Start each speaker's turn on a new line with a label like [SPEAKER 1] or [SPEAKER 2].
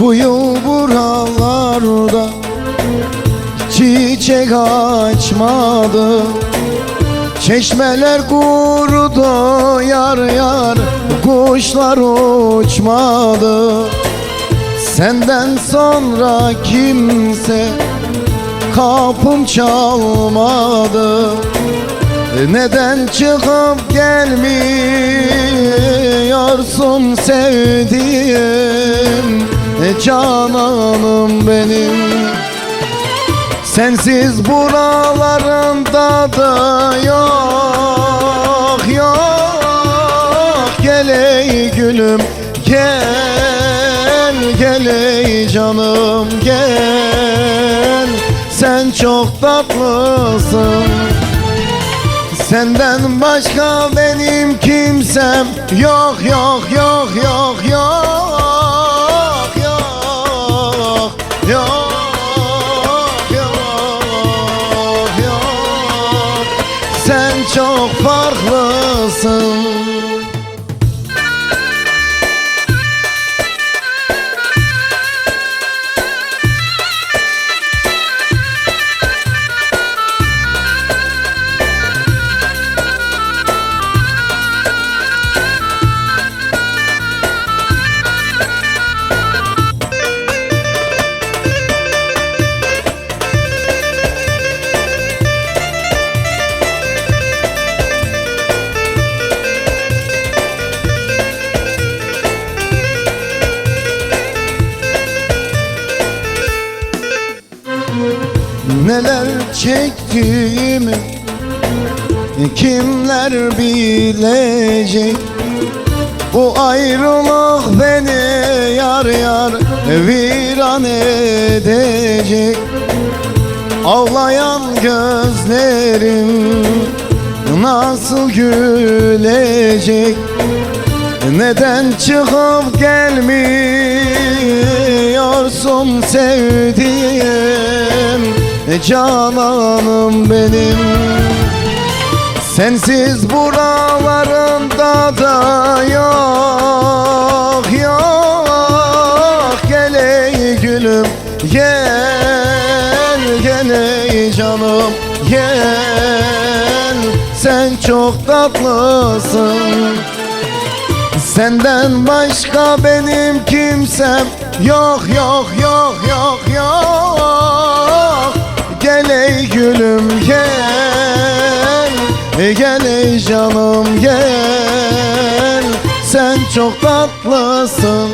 [SPEAKER 1] Bu yıl buralarda çiçek açmadı. Çeşmeler kurudu yar yar Kuşlar uçmadı. Senden sonra kimse kapım çalmadı. Neden çıkıp gelmiyorsun sevdiğim? Cananım benim. Sensiz buralarında da yok yok. Gel ey gülüm gel gel ey canım gel. Sen çok tatlısın. Senden başka benim kimsem yok yok yok yok yok çok farklısın Neler çektiğimi Kimler bilecek? Bu ayrılık beni yar yar Viran edecek. Ağlayan gözlerim Nasıl gülecek? Neden çıkıp gelmiyorsun sevdiğim Cananım benim. Sensiz buralarında da yok yok. Gel ey gülüm gel gel ey canım gel. Sen çok tatlısın. Senden başka benim kimsem yok yok yok yok Gel ey canım gel. Sen çok tatlısın